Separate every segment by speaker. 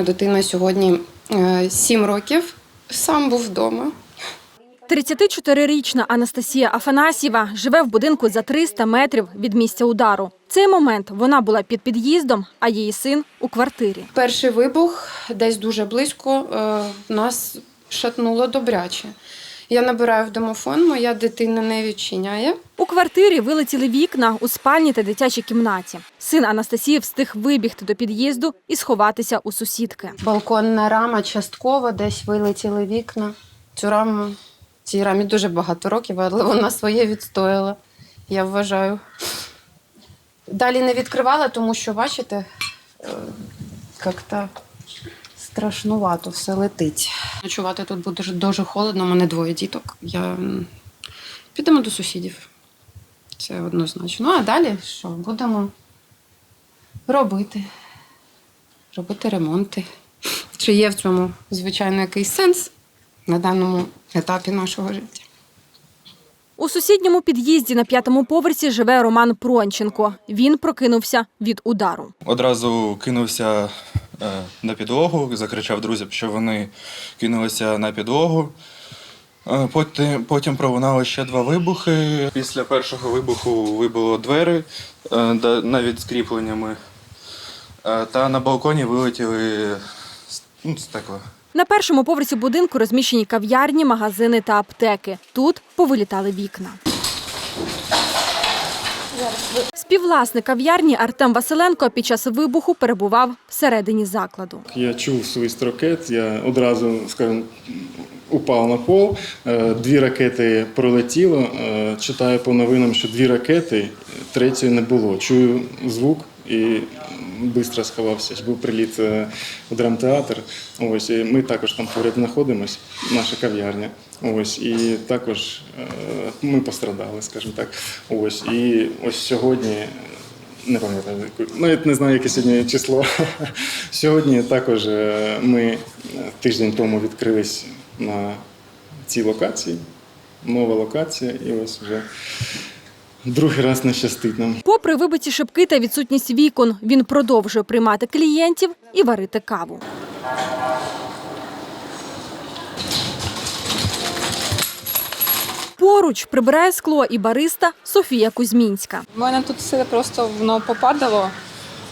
Speaker 1: моя дитина сьогодні сім 7 років. Сам був вдома.
Speaker 2: 34-річна Анастасія Афанасьєва живе в будинку за 300 метрів від місця удару. В цей момент вона була під під'їздом, а її син у квартирі.
Speaker 1: Перший вибух десь дуже близько е, нас шатнуло добряче. Я набираю в домофон, моя дитина не відчиняє.
Speaker 2: У квартирі вилетіли вікна у спальні та дитячій кімнаті. Син Анастасії встиг вибігти до під'їзду і сховатися у сусідки.
Speaker 1: Балконна рама частково, десь вилетіли вікна. Цю раму, цій рамі дуже багато років, але вона своє відстояла, я вважаю. Далі не відкривала, тому що, бачите, е, як-то страшнувато все летить. Ночувати тут буде дуже- холодно, у мене двоє діток. Я... Підемо до сусідів. Це однозначно. Ну, а далі що? Будемо робити. Робити ремонти. Чи є в цьому, звичайно, якийсь сенс на даному етапі нашого життя?
Speaker 2: У сусідньому під'їзді на п'ятому поверсі живе Роман Пронченко. Він прокинувся від удару.
Speaker 3: Одразу кинувся на підлогу, закричав друзям, що вони кинулися на підлогу. Е, Потім, потім пролунало ще два вибухи. Після першого вибуху вибило двері е, навіть з кріпленнями. Е, Та на балконі вилетіли ну, стекла.
Speaker 2: На першому поверсі будинку розміщені кав'ярні, магазини та аптеки. Тут повилітали вікна. Співвласник кав'ярні Артем Василенко під час вибуху перебував всередині закладу.
Speaker 4: Я чув свист ракет, я одразу, скажімо, упав на пол. Е, Дві ракети пролетіло. Е, Читаю по новинам, що дві ракети, третьої не було. Чую звук і швидко сховався. Був приліт е, у драмтеатр. Ось і ми також там поряд знаходимось, наша кав'ярня. Ось і також е, ми пострадали, скажімо так. Ось і ось сьогодні. Не пам'ятаю, навіть не знаю, яке сьогодні число. Сьогодні також е, ми е, тиждень тому відкрились на цій локації. Нова локація, і ось вже другий раз не щастить нам.
Speaker 2: Попри вибиті шибки та відсутність вікон, він продовжує приймати клієнтів і варити каву. Поруч прибирає скло і бариста Софія Кузьмінська.
Speaker 5: У мене тут все просто воно попадало,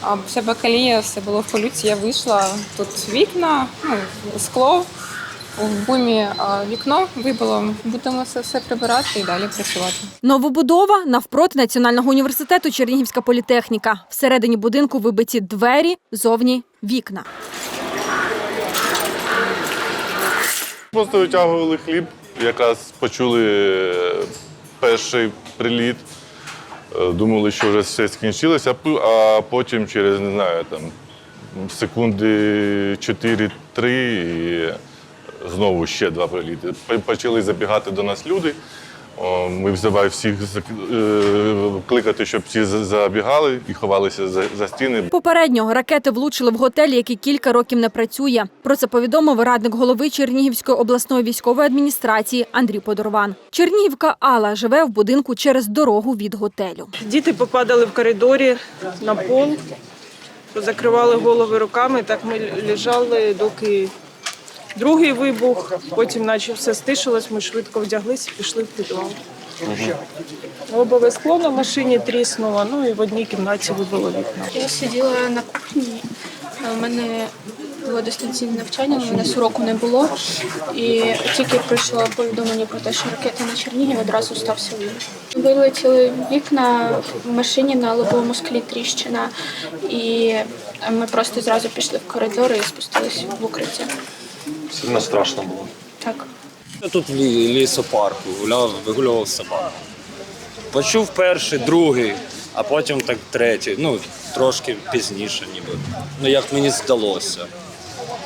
Speaker 5: а вся бакалія, все було в полюці. Я вийшла тут вікна, ну, скло. В бумі вікно вибило. Будемо це все прибирати і далі працювати.
Speaker 2: Новобудова навпроти Національного університету Чернігівська політехніка. Всередині будинку вибиті двері, зовні вікна.
Speaker 6: Просто витягували хліб, якраз почули е, перший приліт. Е, Думали, що вже все скінчилося, а пу- а потім через, не знаю, там, секунди 4-3 і знову ще два приліти. Почали забігати до нас люди. Ми взиваємо всіх е, кликати, щоб всі забігали і ховалися за, за стіни.
Speaker 2: Попередньо ракети влучили в готель, який кілька років не працює. Про це повідомив радник голови Чернігівської обласної військової адміністрації Андрій Подорван. Чернігівка Алла живе в будинку через дорогу від готелю.
Speaker 7: Діти попадали в коридорі на пол, закривали голови руками. Так ми лежали, доки другий вибух, потім наче все стишилось, ми швидко вдяглися і пішли в підвал. Лобове скло на машині тріснуло, ну і в одній кімнаті вибило вікна.
Speaker 8: Я сиділа на кухні. У мене було дистанційне навчання, у мене уроку не було. І тільки прийшло повідомлення про те, що ракета на Чернігів одразу стався вибух. Вилетіли вікна в машині на лобовому склі тріщина, і ми просто зразу пішли в коридор і спустились в укриття.
Speaker 9: Сильно страшно було.
Speaker 8: Так.
Speaker 9: Я тут в лі- лісопарку гуляв, вигулював собак. Почув перший, другий, а потім так третій. Ну, трошки пізніше, ніби. Ну, як мені здалося.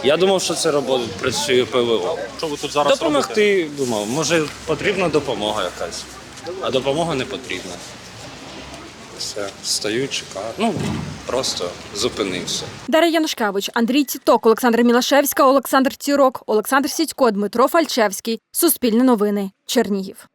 Speaker 9: Я думав, що це робота працює ПВО.
Speaker 10: Що ви тут зараз
Speaker 9: Допомогти думав, може потрібна допомога якась, а допомога не потрібна. Все, стою, чекаю. Ну, просто зупинився.
Speaker 2: Дар'я Янушкевич, Андрій Тіток, Олександр Мілашевська, Олександр Цірок, Олександр Сідько, Дмитро Фальчевський. Суспільне новини. Чернігів.